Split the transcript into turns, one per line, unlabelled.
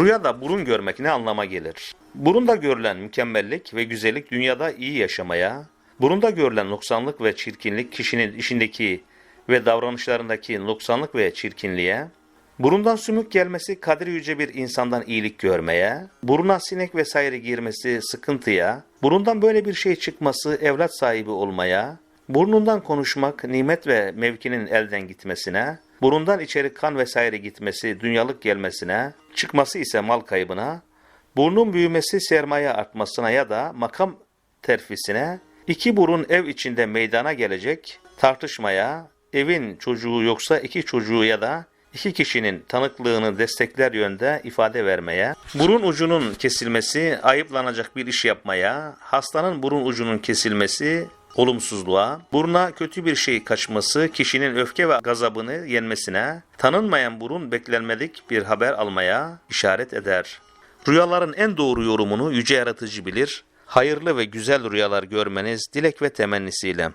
Rüyada burun görmek ne anlama gelir? Burunda görülen mükemmellik ve güzellik dünyada iyi yaşamaya, burunda görülen noksanlık ve çirkinlik kişinin işindeki ve davranışlarındaki noksanlık ve çirkinliğe, burundan sümük gelmesi kadri yüce bir insandan iyilik görmeye, buruna sinek vesaire girmesi sıkıntıya, burundan böyle bir şey çıkması evlat sahibi olmaya, burnundan konuşmak nimet ve mevkinin elden gitmesine, burundan içeri kan vesaire gitmesi dünyalık gelmesine, çıkması ise mal kaybına, burnun büyümesi sermaye artmasına ya da makam terfisine, iki burun ev içinde meydana gelecek tartışmaya, evin çocuğu yoksa iki çocuğu ya da iki kişinin tanıklığını destekler yönde ifade vermeye, burun ucunun kesilmesi ayıplanacak bir iş yapmaya, hastanın burun ucunun kesilmesi olumsuzluğa, buruna kötü bir şey kaçması kişinin öfke ve gazabını yenmesine, tanınmayan burun beklenmedik bir haber almaya işaret eder. Rüyaların en doğru yorumunu yüce yaratıcı bilir. Hayırlı ve güzel rüyalar görmeniz dilek ve temennisiyle.